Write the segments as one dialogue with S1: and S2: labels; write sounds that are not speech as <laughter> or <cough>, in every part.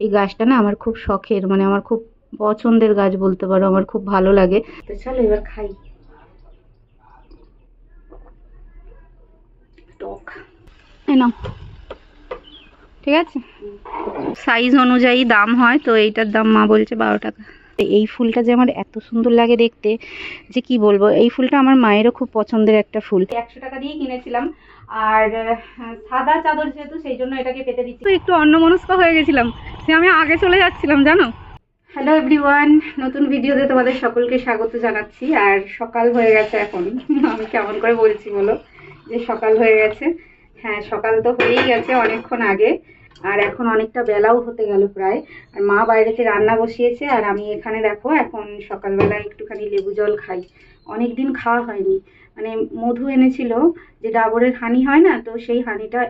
S1: এই গাছটা না আমার খুব শখের মানে আমার খুব পছন্দের গাছ বলতে পারো, আমার খুব ভালো লাগে। তো চলো এবার খাই। টক। নাও। ঠিক আছে? সাইজ অনুযায়ী দাম হয়, তো এইটার দাম মা বলছে বারো টাকা। এই ফুলটা যে আমার এত সুন্দর লাগে দেখতে, যে কি বলব, এই ফুলটা আমার মায়েরও খুব পছন্দের একটা ফুল। একশো টাকা দিয়ে কিনেছিলাম আর সাদা চাদর যেহেতু, সেই জন্য এটাকে পেতে দিচ্ছি। তো একটু অন্যমনস্ক হয়ে গেছিলাম। সে আমি আগে চলে যাচ্ছিলাম, জানো? হ্যালো এভরিওয়ান নতুন ভিডিওতে তোমাদের সকলকে স্বাগত জানাচ্ছি। আর সকাল হয়ে গেছে এখন। আমি কেমন করে বলছি বলো? যে সকাল হয়ে গেছে। হ্যাঁ সকাল তো হয়েই গেছে অনেকক্ষণ আগে। আর এখন অনেকটা বেলাও হতে গেল প্রায়। আর মা বাইরেতে রান্না বসিয়েছে, আর আমি এখানে দেখো, এখন সকালবেলা একটুখানি লেবু জল খাই। অনেক দিন খাওয়া হয়নি। মানে মধু এনেছিল যে ডাবরের হানি হয় না, তো সেই হানিটা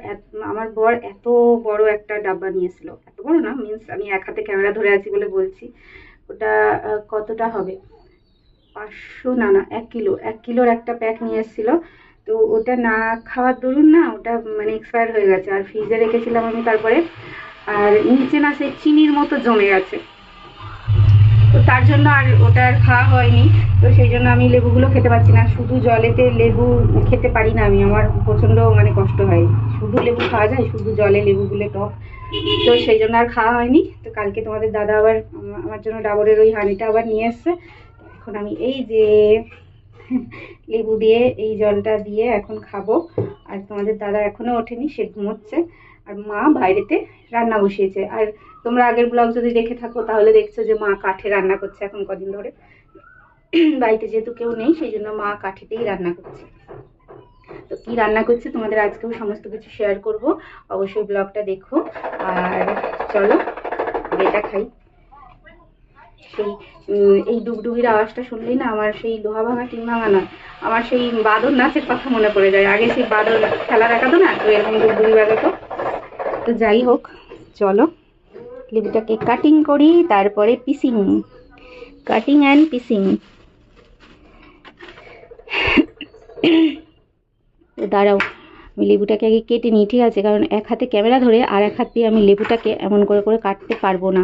S1: আমার বর এত বড় একটা ডাব্বা নিয়েছিল। এত বড় না মিন্স আমি এক হাতে ক্যামেরা ধরে আছি বলে বলছি। ওটা কতটা হবে? পাঁচশো না না, এক কিলো, এক কিলোর একটা প্যাক নিয়ে এসেছিল। তো ওটা না খাওয়ার দরুন না, ওটা মানে এক্সপায়ার হয়ে গেছে। আর ফ্রিজে রেখেছিলাম আমি তারপরে। আর নিচে না সেই চিনির মতো জমে গেছে তো তার জন্য আর ওটা আর খাওয়া হয়নি। তো সেই জন্য আমি লেবুগুলো খেতে পারছি না। শুধু জলেতে লেবু খেতে পারি না আমি। আমার প্রচণ্ড মানে কষ্ট হয়। শুধু লেবু খাওয়া যায়, শুধু জলে লেবুগুলো টক। তো সেই জন্য আর খাওয়া হয়নি। তো কালকে তোমাদের দাদা আবার আমার জন্য ডাবরের ওই হাঁড়িটা আবার নিয়ে এসছে। এখন আমি এই যে লেবু দিয়ে এই জলটা দিয়ে এখন খাব। আর তোমাদের দাদা এখনও ওঠেনি, সে ঘুমোচ্ছে। আর মা বাইরেতে রান্না বসিয়েছে। আর তোমরা আগের ব্লগ যদি দেখে থাকো, তাহলে দেখছ যে মা কাঠে রান্না করছে এখন কদিন ধরে। <clears throat> বাড়িতে যেহেতু কেউ নেই, সেই জন্য মা কাঠেতেই রান্না করছে। তো কি রান্না করছে তোমাদের আজকেও সমস্ত কিছু শেয়ার করব। অবশ্যই ব্লগটা দেখো। আর চলো এটা খাই। সেই এই ডুগডুগির আওয়াজটা শুনলেই না আমার সেই লোহা ভাঙা, টিন ভাঙা না আমার সেই বাদর নাচের কথা মনে পড়ে যায়। আগে সেই বাদর খেলা দেখাতো না, তো এরকম ডুগডুগি বাজাতো। তো যাই হোক, চলো। লেবুটাকে কাটিং করি, তারপরে পিসিং কাটিং অ্যান্ড পিসিং দাঁড়াও, আমি লেবুটাকে আগে কেটে নিই, ঠিক আছে? কারণ এক হাতে ক্যামেরা ধরে আর এক হাত দিয়ে আমি লেবুটাকে এমন করে করে কাটতে পারব না।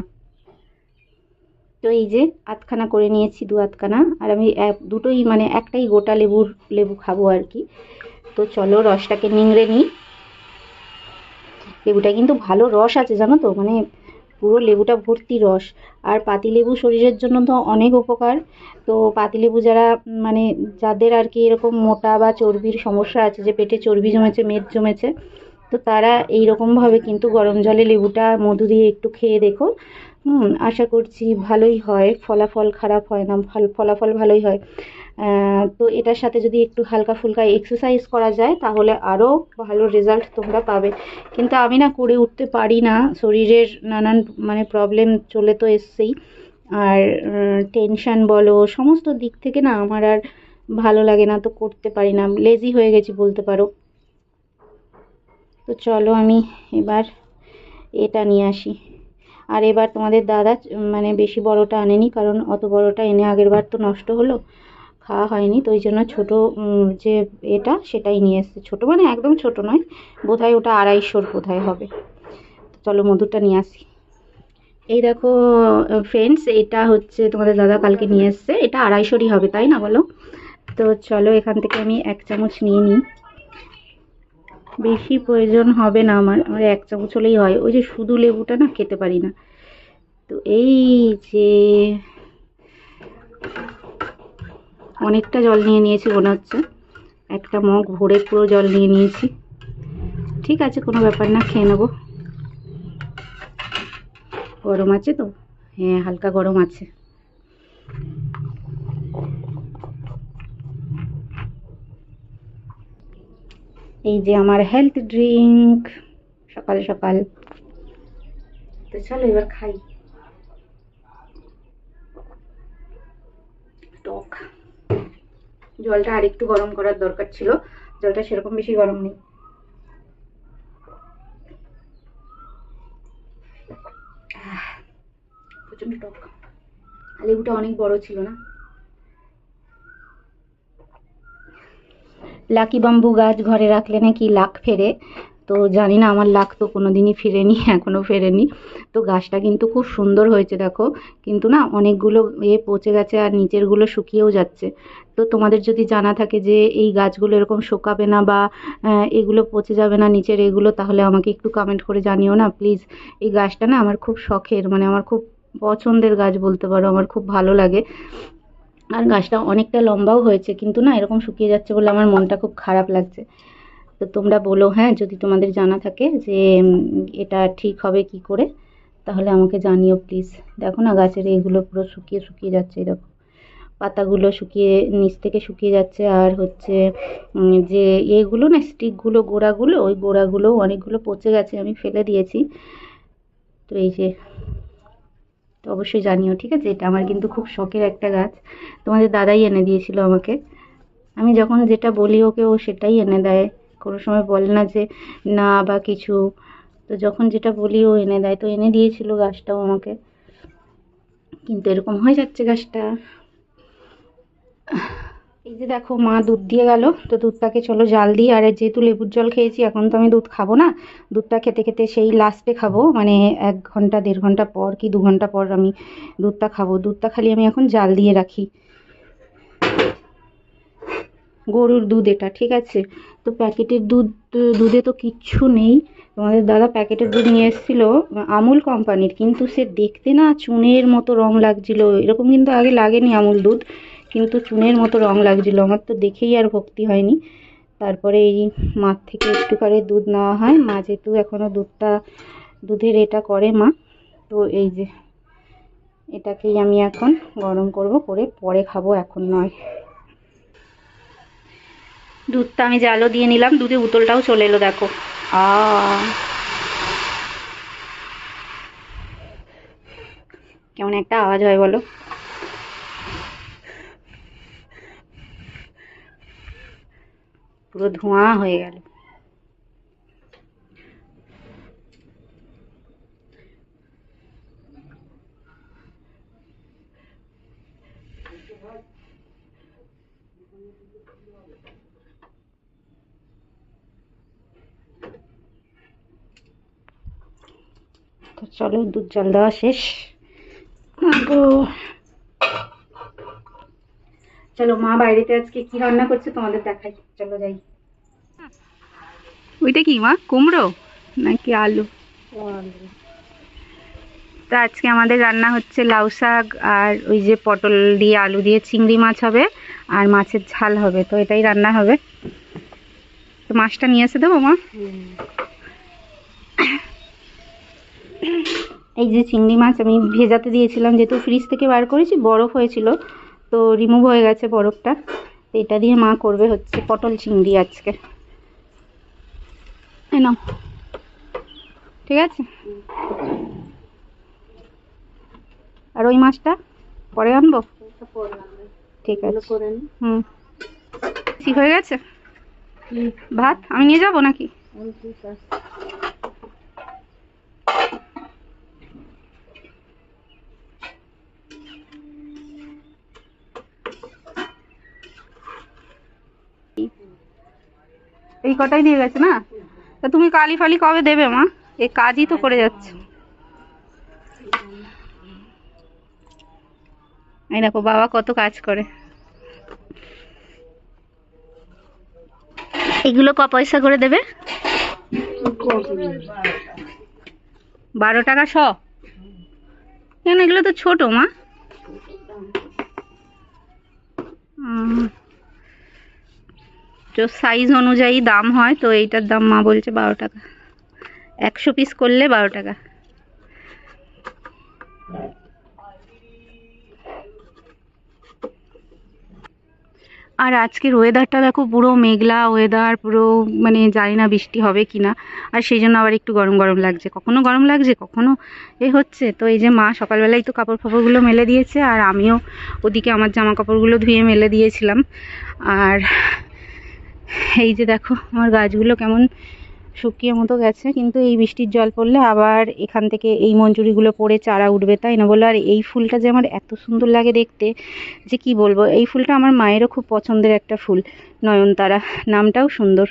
S1: তো এই যে, আধখানা করে নিয়েছি, দু আধখানা। আর আমি দুটোই মানে একটাই গোটা লেবুর, লেবু খাব আর কি। তো চলো রসটাকে নিংড়ে নিই। লেবুটা কিন্তু ভালো রস আছে, জানো তো? মানে পুরো লেবুটা ভর্তি রস। আর পাতিলেবু শরীরের জন্য তো অনেক উপকার। তো পাতিলেবু যারা মানে যাদের আর কি এরকম মোটা বা চর্বির সমস্যা আছে, যে পেটে চর্বি জমেছে, মেদ জমেছে, তো তারা এই রকমভাবে কিন্তু গরম জলে লেবুটা, মধু দিয়ে একটু খেয়ে দেখো। আশা করছি ভালোই হয়। ফলাফল খারাপ হয় না, ফল, ফলাফল ভালোই হয়। তো এটার সাথে যদি একটু হালকা ফুলকা এক্সারসাইজ করা যায়, তাহলে আরও ভালো রেজাল্ট তোমরা পাবে। কিন্তু আমি না করে উঠতে পারি না, শরীরের নানান মানে প্রবলেম চলে তো এসছেই। আর টেনশন বলো, সমস্ত দিক থেকে না আমার আর ভালো লাগে না, তো করতে পারি না। লেজি হয়ে গেছি বলতে পারো। তো চলো আমি এবার এটা নিয়ে আসি। আর এবার তোমাদের দাদা মানে বেশি বড়টা আনেনি, কারণ অত বড়টা এনে আগের বার তো নষ্ট হলো। খাওয়া হয়নি, তো ওই জন্য ছোটো যে এটা সেটাই নিয়ে এসেছে। ছোটো মানে একদম ছোটো নয়, বোধহয় ওটা আড়াইশোর বোধহয় হবে। চলো মধুরটা নিয়ে আসি। এই দেখো ফ্রেন্ডস এটা হচ্ছে তোমাদের দাদা কালকে নিয়ে এসছে। এটা আড়াইশোরই হবে, তাই না বলো? তো চলো এখান থেকে আমি এক চামচ নিয়ে নিই। বেশি প্রয়োজন হবে না আমার আমার এক চামচ হলেই হয়। ওই যে শুধু লেবুটা না, খেতে পারি না। তো এই যে অনেকটা জল নিয়ে নিয়েছি মনে হচ্ছে। একটা মগ ভরে পুরো জল নিয়ে নিয়েছি। ঠিক আছে, কোনো ব্যাপার না, খেয়ে নেব। গরম আছে তো? হ্যাঁ হালকা গরম আছে। এই যে আমার হেলথ ড্রিঙ্ক সকাল সকাল। তো চলো এবার খাই। টক। জলটা আরেকটু গরম করার দরকার ছিল। জলটা সেরকম বেশি গরম নেই। প্রচণ্ড টক। লেবুটা অনেক বড় ছিল না? লাকি বাম্বু গাছ ঘরে রাখলে নাকি লাখ ফেরে। তো জানি না, আমার লাখ তো কোনো দিনই ফেরেনি <laughs> এখনও ফেরেনি। তো গাছটা কিন্তু খুব সুন্দর হয়েছে, দেখো। কিন্তু না, অনেকগুলো এ পচে গেছে আর নিচেরগুলো শুকিয়েও যাচ্ছে। তো তোমাদের যদি জানা থাকে যে এই গাছগুলো এরকম শোকাবে না বা এগুলো পচে যাবে না নিচের এগুলো, তাহলে আমাকে একটু কমেন্ট করে জানিও না। প্লিজ এই গাছটা না আমার খুব শখের মানে আমার খুব পছন্দের গাছ বলতে পারো, আমার খুব ভালো লাগে। আর গাছটা অনেকটা লম্বাও হয়েছে, কিন্তু না এরকম শুকিয়ে যাচ্ছে বলে আমার মনটা খুব খারাপ লাগছে। তো তোমরা বলো হ্যাঁ যদি তোমাদের জানা থাকে যে এটা ঠিক হবে কি করে, তাহলে আমাকে জানিও প্লিজ দেখো না, গাছের এগুলো পুরো শুকিয়ে শুকিয়ে যাচ্ছে এরকম পাতাগুলো শুকিয়ে, নিচ থেকে শুকিয়ে যাচ্ছে, আর হচ্ছে যে এগুলো না, স্টিকগুলো, গোড়াগুলো, ওই গোড়াগুলো অনেকগুলো পচে গেছে, আমি ফেলে দিয়েছি। তো এই যে, তো অবশ্যই জানিও, ঠিক আছে? এটা আমার কিন্তু খুব শখের একটা গাছ। তোমাদের দাদাই এনে দিয়েছিল আমাকে। আমি যখন যেটা বলি, ওকে ও সেটাই এনে দেয়। কোনো সময় বলে না যে, না বা কিছু। তো যখন যেটা বলি, ও এনে দেয়। তো এনে দিয়েছিল গাছটাও আমাকে। কিন্তু এরকম হয়ে যাচ্ছে গাছটা। এই যে দেখো, মা দুধ দিয়ে গেল। তো দুধটাকে চলো জাল দিই। আর যেহেতু লেবুর জল খেয়েছি, এখন তো আমি দুধ খাব না। দুধটা খেতে খেতে সেই লাস্টে খাব। মানে এক ঘণ্টা, দেড় ঘণ্টা পর কি দু ঘণ্টা পর আমি দুধটা খাব। দুধটা খালি আমি এখন জাল দিয়ে রাখি। গরুর দুধ এটা, ঠিক আছে? তো প্যাকেটের দুধ, দুধে তো কিচ্ছু নেই। তোমাদের দাদা প্যাকেটের দুধ নিয়ে এসেছিল, আমুল কোম্পানির, কিন্তু সে দেখতে না চুনের মতো রং লাগছিল। এরকম কিন্তু আগে লাগেনি আমুল দুধ, কিন্তু চুনের মতো রং লাগছিল। আমার তো দেখেই আর ভক্তি হয়নি। তারপরে এই মার থেকে একটু করে দুধ নেওয়া হয়। মা যেহেতু এখনও দুধটা, দুধের এটা করে মা, তো এই যে এটাকেই আমি এখন গরম করব, করে পরে খাব, এখন নয়। দুধটা আমি জালও দিয়ে নিলাম দুধে উতলটাও চলে এলো দেখো। আ। কেমন একটা আওয়াজ হয় বলো। পুরো ধোঁয়া হয়ে গেল। তো চলো দুধ জল দেওয়া শেষ। আগো। চলো মা বাইরেতে আজকে কি রান্না করছে তোমাদের দেখাই। চলো যাই। ওইটা কি মা কুমড়ো নাকি আলু? তো আজকে আমাদের রান্না হচ্ছে লাউ শাক আর ওই যে পটল দিয়ে আলু দিয়ে চিংড়ি মাছ হবে আর মাছের ঝাল হবে। তো এটাই রান্না হবে। তো মাছটা নিয়ে এসে দেবো মা? এই যে চিংড়ি মাছ আমি ভেজাতে দিয়েছিলাম যেহেতু ফ্রিজ থেকে বার করেছি বরফ হয়েছিল তো রিমুভ হয়ে গেছে বরফটা। তো এটা দিয়ে মা করবে হচ্ছে পটল চিংড়ি আজকে। নাও। ঠিক আছে? আর ওই মাছটা পরে আনব? ঠিক আছে। হুম। ঠিক হয়ে গেছে? ভাত? আমি নিয়ে যাব নাকি? এই কটাই দিয়ে গেছে না? তা তুমি কালি ফালি কবে দেবে মা? এই কাজই তো করে যাচ্ছে। এই দেখো, বাবা কত কাজ করে। এগুলো ক পয়সা করে দেবে? বারো টাকা শ। কেন এগুলো তো ছোট মা। তো সাইজ অনুযায়ী দাম হয়, তো এইটার দাম মা বলছে বারো টাকা। একশো পিস করলে বারো টাকা। আর আজকের ওয়েদারটা দেখো, পুরো মেঘলা ওয়েদার পুরো মানে জানি না বৃষ্টি হবে কি না আর সেই জন্য আবার একটু গরম গরম লাগছে। কখনো গরম লাগছে, কখনো এ হচ্ছে। তো এই যে মা সকালবেলায় তো কাপড় ফাপড়গুলো মেলে দিয়েছে, আর আমিও ওদিকে আমার জামা কাপড়গুলো ধুয়ে মেলে দিয়েছিলাম। আর এই যে দেখো, আমার গাছগুলো কেমন শুকিয়ে মতো গেছে, কিন্তু এই বৃষ্টির জল পড়লে আবার এখান থেকে এই মঞ্জুরিগুলো পড়ে চারা উঠবে, তাই না বলো? আর এই ফুলটা যে আমার এত সুন্দর লাগে দেখতে, যে কি বলব? এই ফুলটা আমার মায়েরও খুব পছন্দের একটা ফুল, নয়নতারা, নামটাও সুন্দর।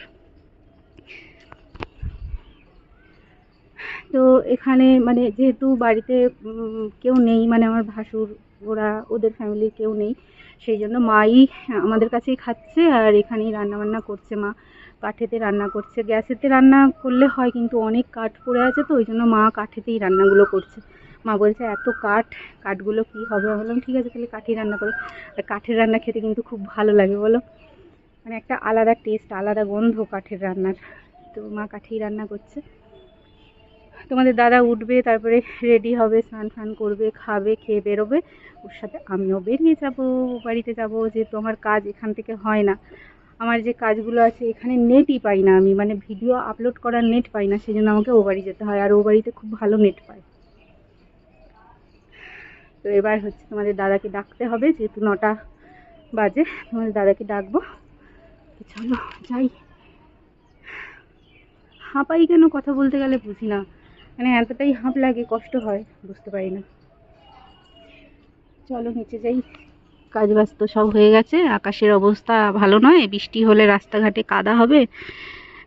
S1: তো এখানে মানে যেহেতু বাড়িতে কেউ নেই মানে আমার ভাসুর, ওরা, ওদের ফ্যামিলির কেউ নেই সেই জন্য মাই আমাদের কাছেই খাচ্ছে আর এখানেই রান্না বান্না করছে মা। কাঠেতে রান্না করছে। গ্যাসেতে রান্না করলে হয় কিন্তু অনেক কাঠ পড়ে আছে তো, ওই জন্য মা কাঠেতেই রান্নাগুলো করছে। মা বলছে, এত কাঠ, কাঠগুলো কী হবে? বললাম, ঠিক আছে, তাহলে কাঠেই রান্না করো। আর কাঠের রান্না খেতে কিন্তু খুব ভালো লাগে, বলো। মানে একটা আলাদা টেস্ট আলাদা গন্ধ কাঠের রান্নার। তো মা কাঠেই রান্না করছে। তোমাদের দাদা উঠবে, তারপরে রেডি হবে, স্নান ফান করবে, খাবে, খেয়ে বেরোবে। ওর সাথে আমিও বেরিয়ে যাব, বাড়িতে যাব, যেহেতু আমার কাজ এখান থেকে হয় না। আমার যে কাজগুলো আছে, এখানে নেটই পাই না আমি। মানে ভিডিও আপলোড করার নেট পাই না সেই জন্য আমাকে ও বাড়ি যেতে হয়। আর ও বাড়িতে খুব ভালো নেট পায়। তো এবার হচ্ছে তোমাদের দাদাকে ডাকতে হবে, যেহেতু নটা বাজে, তোমাদের দাদাকে ডাকবো। চলো যাই। হাঁপাই কেন কথা বলতে গেলে বুঝি না। মানে এতটাই হাঁপ লাগে, কষ্ট হয়, বুঝতে পারি না। চলো, নিচে যাই। কাজ বাজ তো সব হয়ে গেছে, আকাশের অবস্থা ভালো নয়, বৃষ্টি হলে রাস্তাঘাটে কাদা হবে।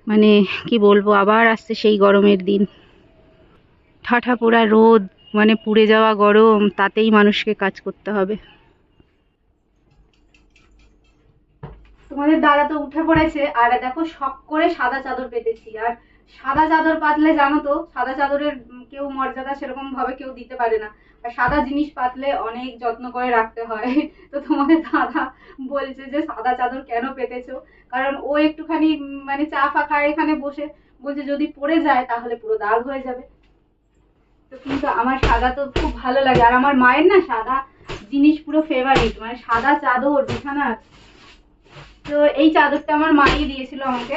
S1: মানে কি বলব, আবার আসছে সেই গরমের দিন। ঠাঠা পোড়া রোদ মানে পুড়ে যাওয়া গরম, তাতেই মানুষকে কাজ করতে হবে। তোমাদের দাদা তো উঠে পড়েছে, আর দেখো, শখ করে সাদা চাদর পেতেছি, আর সাদা চাদর পাতলে জানো তো, সাদা চাদরের কেউ মর্যাদা সেরকম ভাবে কেউ দিতে পারে না। আর সাদা জিনিস পাতলে অনেক যত্ন করে রাখতে হয়। তো তোমাদের দাদা বলছে যে, সাদা চাদর কেন পেতেছো? কারণ ও একটুখানি মানে চা ফা খায় এখানে বসে বলছে, যদি পড়ে যায় তাহলে পুরো দাগ হয়ে যাবে। তো কিন্তু আমার সাদা তো খুব ভালো লাগে। আর আমার মায়ের না সাদা জিনিস পুরো ফেভারিট মানে সাদা চাদর বিছানার তো এই চাদরটা আমার মাই দিয়েছিল আমাকে।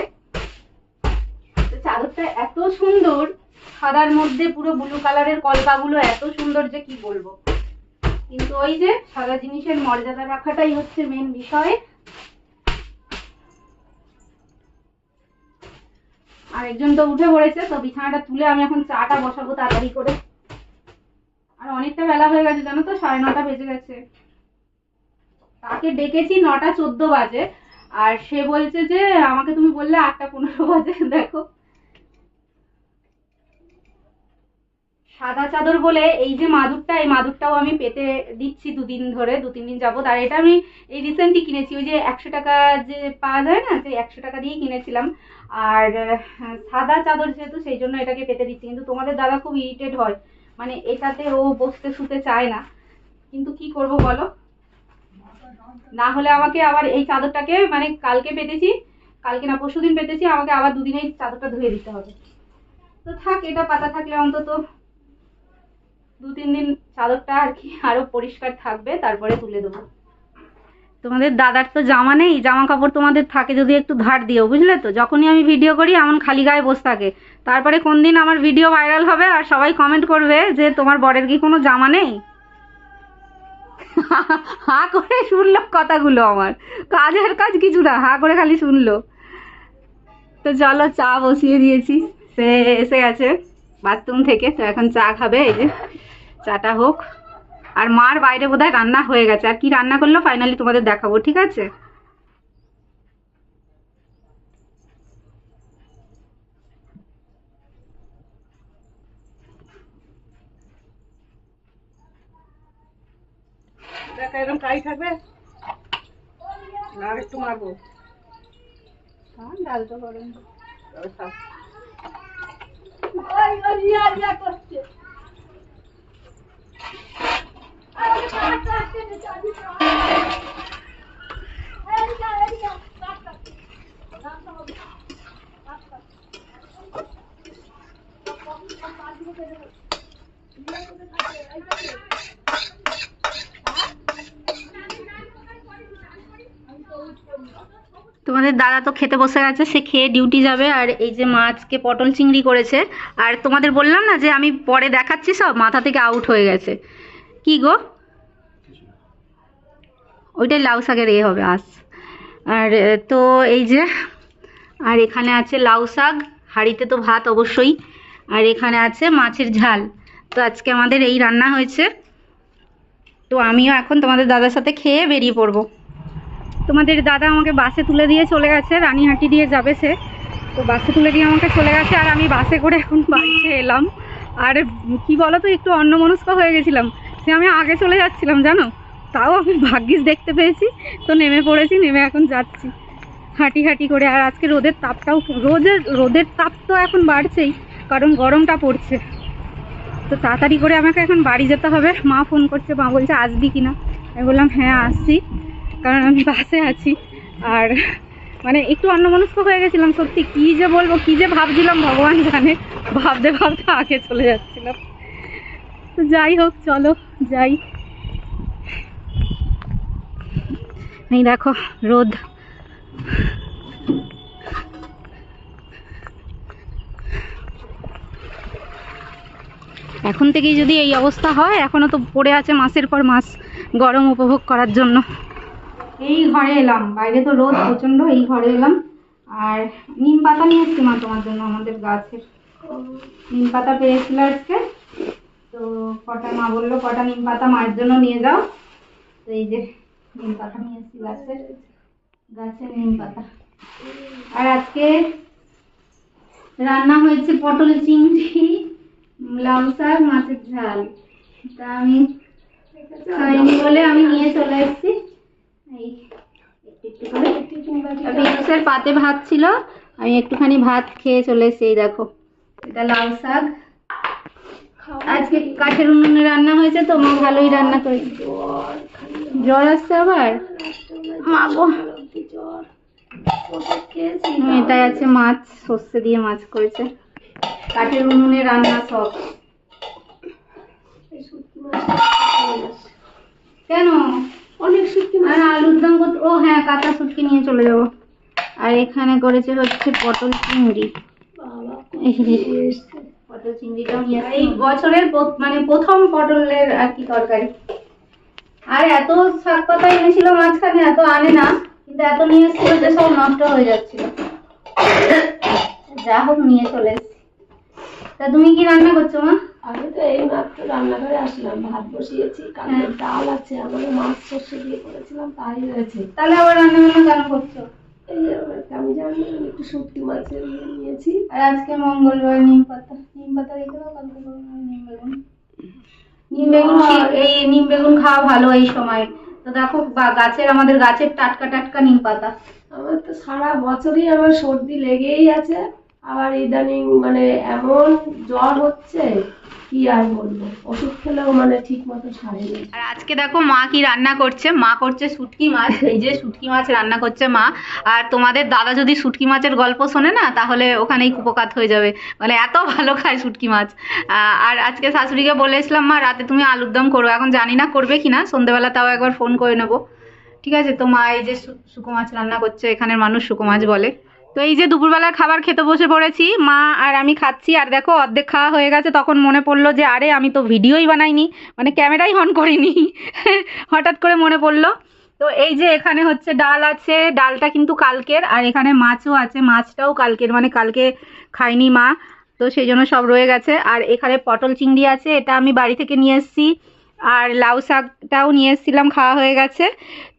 S1: চাদরটা এত সুন্দর সাদার মধ্যে পুরো ব্লু কালারের কলকাগুলো এত সুন্দর যে কি বলব। কিন্তু ওই যে সাদা জিনিসের মর্যাদা রাখাটাই হচ্ছে মেন বিষয়। আর একজন তো উঠে পড়েছে, তো বিছানাটা তুলে আমি এখন চাটা বসাবো তাড়াতাড়ি করে। আর অনেকটা বেলা হয়ে গেছে, জানো তো? সাড়ে নটা বেজে গেছে। তাকে ডেকেছি নটা চোদ্দ বাজে। আর সে বলছে যে, আমাকে তুমি বললে আটটা পনেরো বাজে, দেখো। সাদা চাদর বলে এই যে মাদুরটা, এই মাদুরটাও আমি পেতে দিচ্ছি দুদিন ধরে, দু, তিন দিন যাবত। আর এটা আমি এই রিসেন্টলি কিনেছি, ওই যে একশো টাকা যে পাওয়া যায় না সেই একশো টাকা দিয়েই কিনেছিলাম। আর সাদা চাদর যেহেতু, সেই জন্য এটাকে পেতে দিচ্ছি। কিন্তু তোমাদের দাদা খুব ইরিটেট হয়। মানে এটাতে ও বসতে শুতে চায় না। কিন্তু কি করব বলো? না হলে আমাকে আবার এই চাদরটাকে মানে কালকে পেতেছি, কালকে না পরশু দিন পেতেছি, আমাকে আবার দুদিন চাদরটা ধুয়ে দিতে হবে। তো থাক, এটা পাতা থাকলে অন্তত দু তিন দিন চাদরটা আর কি <laughs> আরও পরিষ্কার থাকবে, তারপরে তুলে দেবো। তোমাদের দাদার তো জামা নেই জামা কাপড় তোমাদের থাকে যদি একটু ধার দিও, বুঝলে তো? যখনই আমি ভিডিও করি, এমন খালি গায়ে বসে থাকে। তারপরে কোন দিন আমার ভিডিও ভাইরাল হবে আর সবাই কমেন্ট করবে যে, তোমার বরের কি কোনো জামা নেই? <laughs> হা করে শুনলো কথাগুলো আমার। কাজের কাজ কিছু না, হা করে খালি শুনলো। তো চলো চা বসিয়ে দিয়েছি। সে এসে গেছে বাথরুম থেকে, তো এখন চা খাবে এই যে। চাটা হোক। আর মার বাইরে বোধহয় রান্না হয়ে গেছে। আর কি রান্না করল ফাইনালি তোমাদের দেখাবো ঠিক আছে?
S2: দেখা এরকম টাই থাকবে? আর একটু মারবো।
S1: হ্যাঁ ডাল তো গরম
S2: তবে থাক।
S1: তোমাদের দাদা তো খেতে বসে গেছে, সে খেয়ে ডিউটি যাবে। আর এই যে মাছকে পটল চিংড়ি করেছে। আর তোমাদের বললাম না যে আমি পরে দেখাচ্ছি সব, মাথা থেকে আউট হয়ে গেছে। কি গো? ওইটাই লাউ শাকের এ হবে, আস। আর তো এই যে, আর এখানে আছে লাউ শাক, হাঁড়িতে তো ভাত অবশ্যই। আর এখানে আছে মাছের ঝাল। তো আজকে আমাদের এই রান্না হয়েছে। তো আমিও এখন তোমাদের দাদার সাথে খেয়ে বেরিয়ে পড়ব। তোমাদের দাদা আমাকে বাসে তুলে দিয়ে চলে গেছে, রানীহাটি দিয়ে যাবে সে। তো বাসে তুলে দিয়ে আমাকে চলে গেছে, আর আমি বাসে করে এখন বাড়িতে এলাম। আর কি বলো তো একটু অন্যমনস্ক হয়ে গেছিলাম। সে আমি আগে চলে যাচ্ছিলাম, জানো? তাও আমি ভাগ্যিস দেখতে পেয়েছি। তো নেমে পড়েছি, নেমে এখন যাচ্ছি। হাঁটি হাঁটি করে, আর আজকে রোদের তাপটাও, রোদের রোদের তাপ তো এখন বাড়ছেই, কারণ গরমটা পড়ছে। তো তাড়াতাড়ি করে আমাকে এখন বাড়ি যেতে হবে। মা ফোন করছে, মা বলছে, আসবি কি না? আমি বললাম হ্যাঁ আসছি। কারণ আমি বাসে আছি। আর মানে একটু অন্যমনস্ক হয়ে গেছিলাম, সত্যি। কী যে বলব, কী যে ভাবছিলাম, ভগবান জানে। ভাবতে ভাবতে আগে চলে যাচ্ছিলাম। তো যাই হোক, চলো, যাই। এই দেখো, রোদ। এখন থেকেই যদি এই অবস্থা হয়, এখনও তো পড়ে আছে মাসের পর মাস গরম উপভোগ করার জন্য। এই ঘরে এলাম, বাইরে তো রোদ প্রচণ্ড এই ঘরে এলাম। আর নিম পাতা নিয়ে এসছি মা তোমার জন্য, আমাদের গাছের। নিম পাতা পেয়েছিল আজকে। তো কটা মা বলল, কটা নিম পাতা মায়ের জন্য নিয়ে যাও। তো এই যে নিম পাতা নিয়ে গাছের গাছের নিম পাতা। আর আজকে রান্না হয়েছে পটল চিংড়ি, লাউ শাক, মাছের ঝাল। তা আমি খাইনি বলে আমি নিয়ে চলে এসেছি। এই পাতে ভাত ছিল, আমি একটুখানি ভাত খেয়ে চলে এসেছি দেখো। এটা লাউ শাক। আজকে কাঠের উনুনে রান্না হয়েছে তো মা ভালোই রান্না করে। জ্বর আসছে আবার? মা গো। এটাই আছে মাছ সর্ষে দিয়ে মাছ করেছে। কাঠের উনুনে রান্না সব। কেন?
S2: অনেক শুটকি
S1: আর আলুর দম করতে ও হ্যাঁ কাঁচা শুটকি নিয়ে চলে যাব। আর এখানে করেছে হচ্ছে পটল চিংড়ি। পটল চিংড়িটাও নিয়ে আসছি। এই বছরের মানে প্রথম পটলের আর কি তরকারি। আর এত শাক পাতা এনেছিল মাঝখানে এত আনে না কিন্তু এত নিয়ে এসেছিল যে সব নষ্ট হয়ে যাচ্ছিল। যা হোক নিয়ে চলে এসেছি। তা তুমি কি রান্না করছ মা?
S2: আমি তো এই মাত্র রান্নাঘরে আসলাম ভাত বসিয়েছি কালকে ডাল আছে আমাদের মাছ সর্ষে দিয়ে করেছিলাম তাই রয়েছে
S1: তাহলে আবার রান্না বান্না কেন করছ?
S2: এই আমি জানি একটু শুটকি মাছের ইয়ে নিয়েছি।
S1: আর আজকে মঙ্গলবার নিম পাতা। নিম পাতা রেখে দাও কালকে নিম বেগুন। নিম বেগুন এই নিম বেগুন খাওয়া ভালো এই সময়। তো দেখো গাছের আমাদের গাছের টাটকা টাটকা নিম পাতা।
S2: আমার তো সারা বছরই আমার সর্দি লেগেই আছে। আবার ইদানিং মানে এমন জ্বর হচ্ছে, কি আর বলব? ওষুধ খেলেও মানে ঠিক মতো সারেনি
S1: আর আজকে দেখো মা কি রান্না করছে? মা করছে শুটকি মাছ, এই যে শুটকি মাছ রান্না করছে মা। আর তোমাদের দাদা যদি শুটকি মাছের গল্প শোনে না, তাহলে ওখানেই কুপকাত হয়ে যাবে। মানে এত ভালো খায় শুটকি মাছ। আর আজকে শাশুড়িকে বলেছিলাম মা, রাতে তুমি আলুর দম করো। এখন জানি না করবে কি না। সন্ধেবেলা তাও একবার ফোন করে নেব। ঠিক আছে? তো মা এই যে শুকো মাছ রান্না করছে, এখানের মানুষ শুকো মাছ বলে। তো এই যে দুপুরবেলার খাবার খেতে বসে পড়েছি, মা আর আমি খাচ্ছি, আর দেখো অর্ধেক খাওয়া হয়ে গেছে, তখন মনে পড়ল যে আরে আমি তো ভিডিওই বানাইনি মানে ক্যামেরাই অন করিনি, <laughs> হঠাৎ করে মনে পড়ল। তো এই যে এখানে হচ্ছে ডাল আছে, ডালটা কিন্তু কালকের, আর এখানে মাছও আছে, মাছটাও কালকের মানে কালকে খাইনি মা, তো সেই জন্য সব রয়ে গেছে। আর এখানে পটল চিংড়ি আছে, এটা আমি বাড়ি থেকে নিয়ে এসেছি, আর লাউ শাকটাও নিয়ে এসেছিলাম, খাওয়া হয়ে গেছে।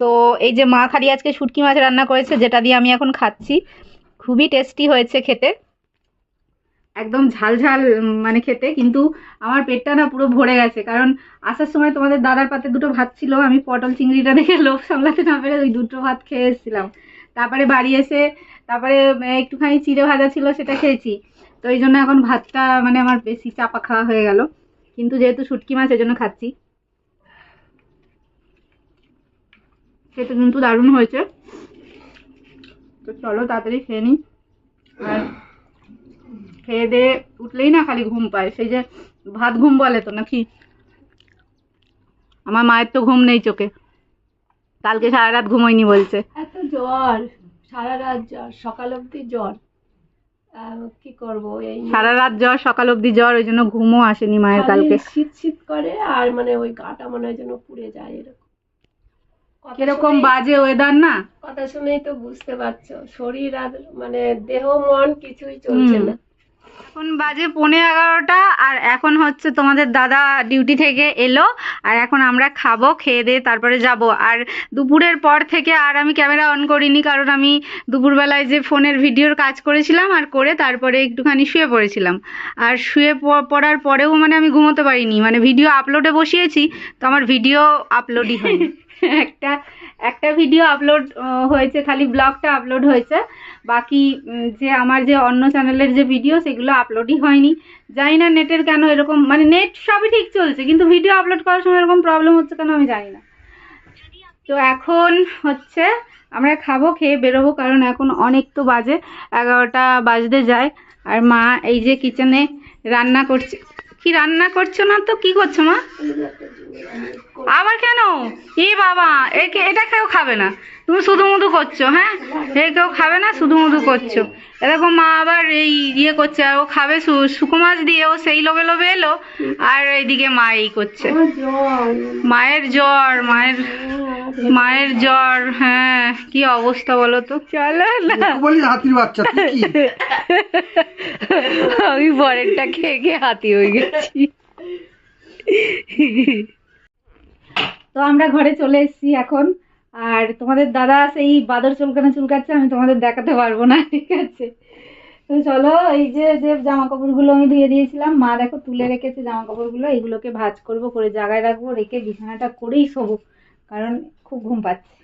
S1: তো এই যে মা খালি আজকে শুটকি মাছ রান্না করেছে, যেটা দিয়ে আমি এখন খাচ্ছি। খুবই টেস্টি হয়েছে খেতে। একদম ঝাল ঝাল মানে খেতে, কিন্তু আমার পেটটা না পুরো ভরে গেছে। কারণ আসার সময় তোমাদের দাদার পাতে দুটো ভাত ছিল, আমি পটল চিংড়িটা দেখে লোভ সামলাতে না পেরে ওই দুটো ভাত খেয়ে এসেছিলাম। তারপরে বাড়ি এসে, তারপরে একটুখানি চিড়ে ভাজা ছিল সেটা খেয়েছি। তো এই জন্য এখন ভাতটা মানে আমার বেশি চাপা খাওয়া হয়ে গেল। কিন্তু যেহেতু শুটকি মাছ, এজন্য খাচ্ছি। খেতে কিন্তু দারুণ হয়েছে। তো চলো তাড়াতাড়ি খেয়ে নিই। আর খেয়ে দিয়ে উঠলেই না খালি ঘুম পায়। সেই যে ভাত ঘুম বলে তো নাকি? আমার মায়ের তো ঘুম নেই চোখে। কালকে সারা রাত ঘুমোয়নি বলছে।
S2: এত জ্বর সারা রাত জ্বর সকাল অবধি জ্বর। কি করব? এই
S1: সারা রাত জ্বর সকাল অবধি জ্বর ওই জন্য ঘুমও আসেনি মায়ের কালকে।
S2: শীত শীত করে আর মানে ওই গাটা মনে হয় যেন পুড়ে যায় এরকম।
S1: কীরকম বাজে ওয়েদার না?
S2: কথা শুনেই তো বুঝতে পারছ। শরীর আর মানে দেহ মন কিছুই চলছে না।
S1: এখন বাজে পৌনে এগারোটা আর এখন হচ্ছে তোমাদের দাদা ডিউটি থেকে এলো আর এখন আমরা খাব খেয়ে দিয়ে তারপরে যাব। আর দুপুরের পর থেকে আর আমি ক্যামেরা অন করিনি কারণ আমি দুপুরবেলায় যে ফোনের ভিডিওর কাজ করেছিলাম আর করে তারপরে একটুখানি শুয়ে পড়েছিলাম। আর শুয়ে পড়ার পরেও মানে আমি ঘুমোতে পারিনি। মানে ভিডিও আপলোডে বসিয়েছি তো আমার ভিডিও আপলোডই হয়নি। <laughs> <laughs> একটা একটা ভিডিও আপলোড হয়েছে, খালি ব্লগটা আপলোড হয়েছে। বাকি যে আমার যে অন্য চ্যানেলের যে ভিডিও সেগুলো আপলোডই হয়নি। জানি না নেটের কেন এরকম মানে নেট সবই ঠিক চলছে, কিন্তু ভিডিও আপলোড করার সময় এরকম প্রবলেম হচ্ছে কেন আমি জানি না। তো এখন হচ্ছে, আমরা খাব, খেয়ে বেরোবো, কারণ এখন অনেক তো বাজে, এগারোটা বাজতে যায়। আর মা এই যে কিচেনে রান্না করছে। কি রান্না করছ না তো? কি করছ মা? আবার কেন? এ বাবা একে এটা কেউ খাবে না। তুমি শুধু মুধু করছ হ্যাঁ? এ কেউ খাবে না শুধু মুধু করছ। এরকম মা আবার এই ইয়ে করছে আর ও খাবে শুকো মাছ দিয়ে ও সেই লোভে লোভে এলো আর এইদিকে মা এই করছে। মায়ের জ্বর মায়ের মায়ের জ্বর হ্যাঁ কি অবস্থা বলো তো? চলো
S3: হাতির বাচ্চা
S1: আমি বরেরটা খেয়ে খেয়ে হাতি হয়ে গেছি। তো আমরা ঘরে চলে এসেছি এখন। আর তোমাদের দাদা সেই বাদর চুলকানা চুলকাচ্ছে, আমি তোমাদের দেখাতে পারব না, ঠিক আছে? তো চলো, এই যে যে জামা কাপড়গুলো আমি ধুয়ে দিয়েছিলাম, মা দেখো তুলে রেখেছে জামা কাপড়গুলো এগুলোকে ভাজ করব, করে জায়গায় রাখব, রেখে বিছানাটা করেই শোবো, কারণ খুব ঘুম পাচ্ছে।